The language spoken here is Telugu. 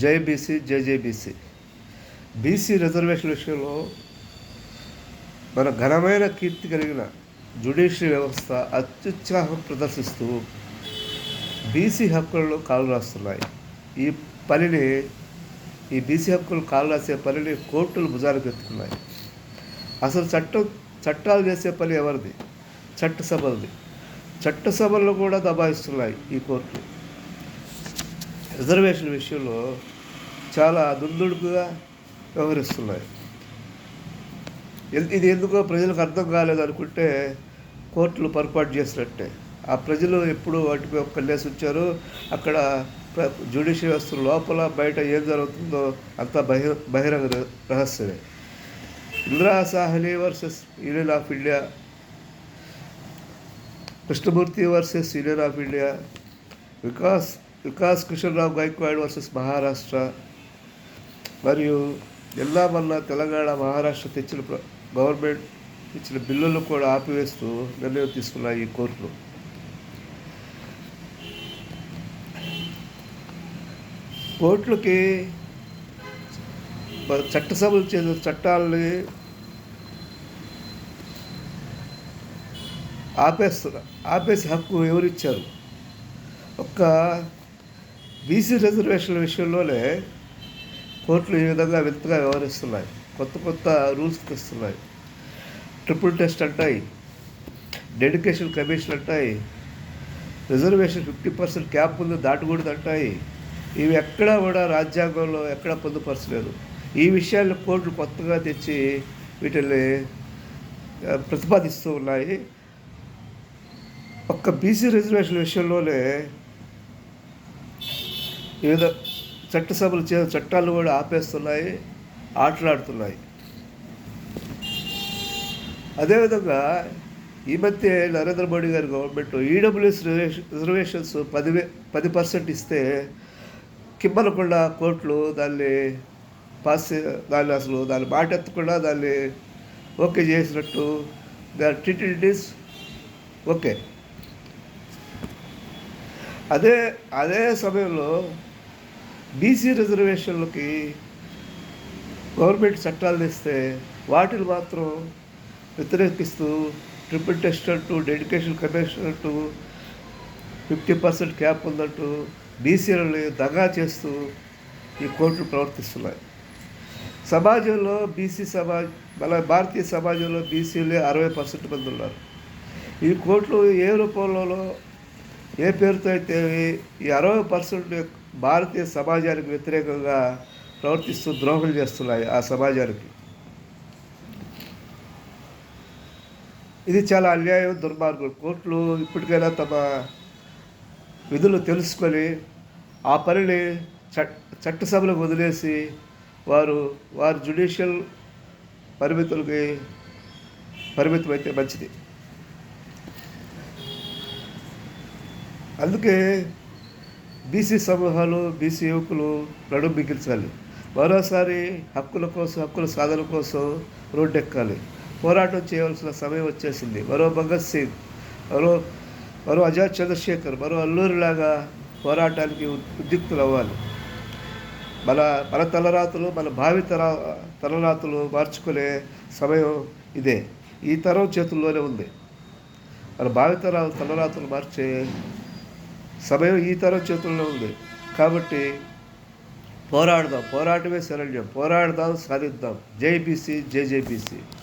JBC జేజేబీసీ BC. రిజర్వేషన్ విషయంలో మన ఘనమైన కీర్తి కలిగిన జ్యుడిషియల్ వ్యవస్థ అత్యుత్సాహం ప్రదర్శిస్తూ బీసీ హక్కులను కాలు రాస్తున్నాయి. ఈ పనిని ఈ బీసీ హక్కులు కాలు రాసే పనిని కోర్టులు భుజానికి ఎత్తుకున్నాయి. అసలు చట్టం చట్టాలు చేసే పని ఎవరిది? చట్టసభలది. చట్టసభలను కూడా దబాయిస్తున్నాయి ఈ కోర్టులు. రిజర్వేషన్ విషయంలో చాలా దుందుడుకుగా వ్యవహరిస్తున్నాయి. ఇది ఎందుకో ప్రజలకు అర్థం కాలేదు అనుకుంటే కోర్టులు పొరపాటు చేసినట్టే. ఆ ప్రజలు ఎప్పుడు వాటిపై ఒక కన్నేసి వచ్చారు అక్కడ జ్యుడిషియల్ వ్యవస్థ లోపల బయట ఏం జరుగుతుందో అంతా బహి బహిరంగ రహస్యమే. Indira Sawhney versus union of India Krishnamurthy versus union of India Vikas Vikas Kishanrao Gaikwad versus Maharashtra మరియు ఎల్లా మల్ల తెలంగాణ మహారాష్ట్ర తెచ్చిన గవర్నమెంట్ ఇచ్చిన బిల్లులను కూడా ఆపివేస్తూ నిర్ణయం తీసుకున్నాయి ఈ కోర్టులు. కోర్టులకి చట్టసభలు చేసిన చట్టాలని ఆపేస్తున్నారు ఆపేసి హక్కు ఎవరిచ్చారు? ఒక్క బీసీ రిజర్వేషన్ల విషయంలోనే కోర్టులు ఈ విధంగా వింతగా వ్యవహరిస్తున్నాయి. కొత్త కొత్త రూల్స్ తెస్తున్నాయి. ట్రిపుల్ టెస్ట్ అంటాయి. డెడికేషన్ కమిషన్ అంటాయి. రిజర్వేషన్ ఫిఫ్టీ పర్సెంట్ క్యాప్ ఉంది దాటకూడదు అంటాయి. ఇవి ఎక్కడా కూడా రాజ్యాంగంలో ఎక్కడా పొందుపరచలేదు. ఈ విషయాలను కోర్టులు కొత్తగా తెచ్చి వీటిని ప్రతిపాదిస్తూ ఉన్నాయి. ఒక్క బీసీ రిజర్వేషన్ విషయంలోనే వివిధ చట్టసభలు చే చట్టాలు కూడా ఆపేస్తున్నాయి ఆటలాడుతున్నాయి. అదేవిధంగా ఈ మధ్య నరేంద్ర మోడీ గారి గవర్నమెంట్ ఈడబ్ల్యూఎస్ రిజర్వేషన్స్ పదివే పది పర్సెంట్ ఇస్తే కిమ్మనకుండా కోర్టులు దాన్ని పాస్ దాన్ని అసలు దాన్ని మాట ఎత్తకుండా దాన్ని ఓకే చేసినట్టు దాని ట్రీటెడ్ ఇస్ ఓకే. అదే అదే సమయంలో బీసీ రిజర్వేషన్లకి గవర్నమెంట్ చట్టాలు తెస్తే వాటిని మాత్రం వ్యతిరేకిస్తూ ట్రిపుల్ టెస్ట్ అంటూ డెడికేషన్ కమిషన్ అంటూ ఫిఫ్టీ పర్సెంట్ క్యాప్ ఉందంటూ బీసీలని దగా చేస్తూ ఈ కోర్టులు ప్రవర్తిస్తున్నాయి. సమాజంలో బీసీ సమాజ్ మన భారతీయ సమాజంలో బీసీలే అరవై పర్సెంట్ మంది ఉన్నారు. ఈ కోర్టులు ఏ రూపంలోనో ఏ పేరుతో అయితే ఈ అరవై పర్సెంట్ భారతీయ సమాజానికి వ్యతిరేకంగా ప్రవర్తిస్తూ ద్రోహం చేస్తున్నాయి ఆ సమాజానికి. ఇది చాలా అన్యాయం దుర్మార్గం. కోర్టులు ఇప్పటికైనా తమ విధులు తెలుసుకొని ఆ పనిని చట్ చట్టసభలకు వదిలేసి వారు వారి జ్యుడిషియల్ పరిమితులకి పరిమితమైతే మంచిది. అందుకే బీసీ సమూహాలు బీసీ యువకులు నడుం బిగించాలి. మరోసారి హక్కుల కోసం హక్కుల సాధన కోసం రోడ్డెక్కాలి. పోరాటం చేయవలసిన సమయం వచ్చేసింది. మరో భగత్ సింగ్ మరో మరో అజాద్ చంద్రశేఖర్ మరో అల్లూరిలాగా పోరాటానికి ఉద్యుక్తులు అవ్వాలి మన మన తలరాతులు మన భావి తర తలరాతులు మార్చుకునే సమయం ఇదే. ఈ తరం చేతుల్లోనే ఉంది. మన భావితర తలరాతులు మార్చే సమయం ఈ తరం చేతుల్లో ఉంది. కాబట్టి పోరాడదాం పోరాటమే శరణ్యం. పోరాడదాం సాధిద్దాం. జైబీసీ జేజేబీసీ